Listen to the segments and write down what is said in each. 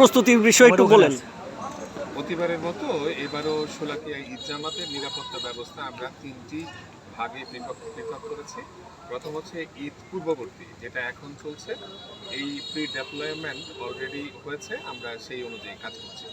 প্রস্তুতির বিষয়ে একটু বলেন। প্রতিবারের মতো এবারও শোলাকিয়া ঈদ জামাতের নিরাপত্তা ব্যবস্থা আমরা তিনটি ভাগে পৃথক পৃথক করেছি। প্রথম হচ্ছে ঈদ পূর্ববর্তী যেটা এখন চলছে। এই প্রি ডেপ্লয়মেন্ট অলরেডি হয়েছে আমরা সেই অনুযায়ী কাজ করছি।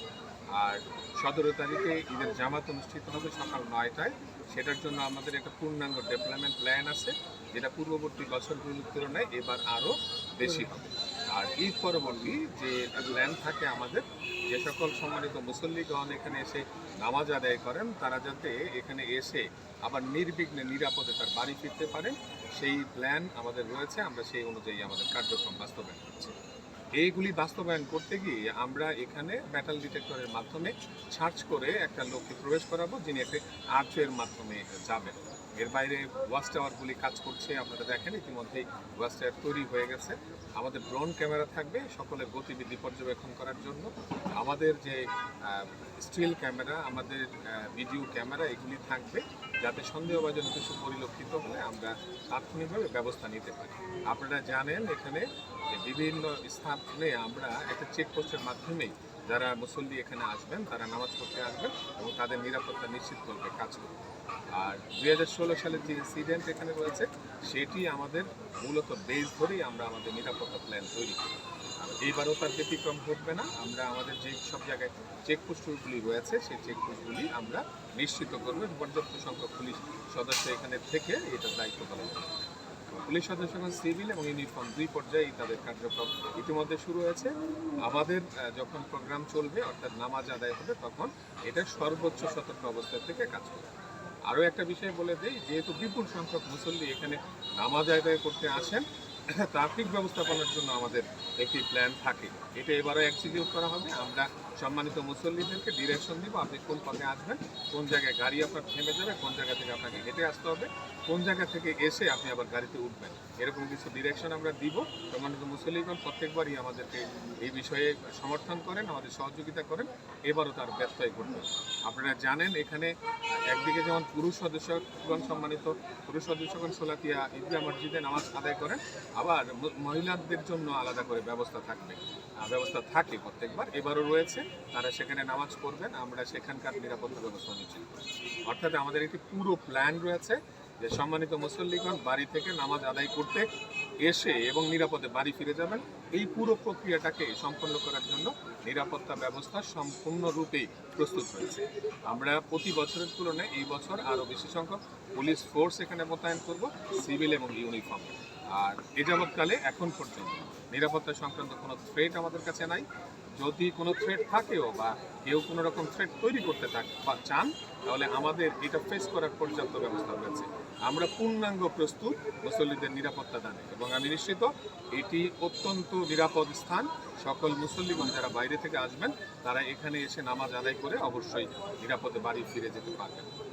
আর সতেরো তারিখে ঈদের জামাত অনুষ্ঠিত হবে সকাল নয়টায়। সেটার জন্য আমাদের একটা পূর্ণাঙ্গ ডেভেলপমেন্ট প্ল্যান আছে যেটা পূর্ববর্তী বছরগুলোর তুলনায় এবার আরও বেশি হবে। আর ঈদ পরবর্তী যে ল্যান্ড থাকে আমাদের, যে সকল সম্মানিত মুসল্লিগণ এখানে এসে নামাজ আদায় করেন, তারা যাতে এখানে এসে আবার নির্বিঘ্নে, নিরাপদে তার বাড়ি ফিরতে পারেন, সেই প্ল্যান আমাদের রয়েছে। আমরা সেই অনুযায়ী আমাদের কার্যক্রম বাস্তবায়ন করছি। এইগুলি বাস্তবায়ন করতে গিয়ে আমরা এখানে মেটাল ডিটেক্টরের মাধ্যমে সার্চ করে একটা লোককে প্রবেশ করাবো, যিনি একটি আর্চের মাধ্যমে যাবেন। এর বাইরে ওয়াচ টাওয়ারগুলি কাজ করছে, আপনারা দেখেন ইতিমধ্যেই ওয়াচ টাওয়ার তৈরি হয়ে গেছে। আমাদের ড্রোন ক্যামেরা থাকবে সকলের গতিবিধি পর্যবেক্ষণ করার জন্য। আমাদের যে স্টিল ক্যামেরা আমাদের ভিডিও ক্যামেরা এগুলি থাকবে যাতে সন্দেহভাজন কিছু পরিলক্ষিত হলে আমরা তাৎক্ষণিকভাবে ব্যবস্থা নিতে পারি। আপনারা জানেন এখানে বিভিন্ন স্থানে আমরা একটা চেকপোস্টের মাধ্যমেই যারা মুসল্লি এখানে আসবেন, তারা নামাজ পড়তে আসবেন এবং তাদের নিরাপত্তা নিশ্চিত করবে, কাজ করবে। আর দুই হাজার ষোলো সালের যে ইনসিডেন্ট এখানে রয়েছে সেটি আমাদের মূলত বেস ধরেই আমরা আমাদের নিরাপত্তা প্ল্যান তৈরি করি। এইবারও তার ব্যতিক্রম ঘটবে না, আমরা আমাদের যে সব জায়গায় চেকপোস্টগুলি রয়েছে, সেই চেকপোস্টগুলি আমরা নিশ্চিত করব পর্যাপ্ত সংখ্যক পুলিশ সদস্য এখানে থেকে এটা দায়িত্ব পালন করবে। পুলিশ সদস্যগণ সিভিল এবং ইউনিফর্ম দুই পর্যায়ে তাদের কার্যক্রম ইতিমধ্যে শুরু হয়েছে। আমাদের যখন প্রোগ্রাম চলবে, অর্থাৎ নামাজ আদায় হবে, তখন এটা সর্বোচ্চ সতর্ক অবস্থা থেকে কাজ করবে। আরও একটা বিষয় বলে দিই, যেহেতু বিপুল সংখ্যক মুসল্লি এখানে নামাজ আদায় করতে আসেন ট্রাফিক ব্যবস্থাপনার জন্য আমাদের একটি প্ল্যান থাকে। এটা এবারও এক্সিকিউট করা হবে। আমরা সম্মানিত মুসল্লিদেরকে ডিরেকশন দিব, আপনি কোন পথে আসবেন, কোন জায়গায় গাড়ি আপনার থেমে যাবে, কোন জায়গা থেকে আপনাকে হেঁটে আসতে হবে, কোন জায়গা থেকে এসে আপনি আবার গাড়িতে উঠবেন। এরকম কিছু ডিরেকশন আমরা দিব। সম্মানিত মুসল্লিগণ, প্রত্যেকবারই আমাদেরকে এই বিষয়ে সমর্থন করেন, আমাদের সহযোগিতা করেন। এবারও তার ব্যত্যয় ঘটবে। আপনারা জানেন, এখানে একদিকে যেমন পুরুষ সদস্যগণ সম্মানিত, পুরুষ সদস্যগণ সোলাতিয়া ঈদগাহ মসজিদে নামাজ আদায় করেন আবার মহিলাদের জন্য আলাদা করে ব্যবস্থা থাকবে। ব্যবস্থা থাকে প্রত্যেকবার, এবারও রয়েছে। তারা সেখানে নামাজ পড়বেন, আমরা সেখানকার নিরাপত্তা ব্যবস্থা নিচ্ছি। অর্থাৎ আমাদের একটি পুরো প্ল্যান রয়েছে যে সম্মানিত মুসল্লিগণ বাড়ি থেকে নামাজ আদায় করতে এসে এবং নিরাপদে বাড়ি ফিরে যাবেন। এই পুরো প্রক্রিয়াটাকে সম্পন্ন করার জন্য নিরাপত্তা ব্যবস্থা সম্পূর্ণরূপে প্রস্তুত হয়েছে। আমরা প্রতি বছরের তুলনায় এই বছর আরও বেশি সংখ্যক পুলিশ ফোর্স এখানে মোতায়েন করব, সিভিল এবং ইউনিফর্ম। আর এ যাবৎকালে এখন পর্যন্ত নিরাপত্তা সংক্রান্ত কোনো থ্রেট আমাদের কাছে নাই। যদি কোনো থ্রেট থাকেও বা কেউ কোনো রকম থ্রেট তৈরি করতে থাক বা চান, তাহলে আমাদের এটা ফেস করার পর্যাপ্ত ব্যবস্থা রয়েছে। আমরা পূর্ণাঙ্গ প্রস্তুত মুসল্লিদের নিরাপত্তা দানে এবং আমি নিশ্চিত এটি অত্যন্ত নিরাপদ স্থান। সকল মুসল্লিগণ যারা বাইরে থেকে আসবেন, তারা এখানে এসে নামাজ আদায় করে অবশ্যই নিরাপদে বাড়ি ফিরে যেতে পারবেন।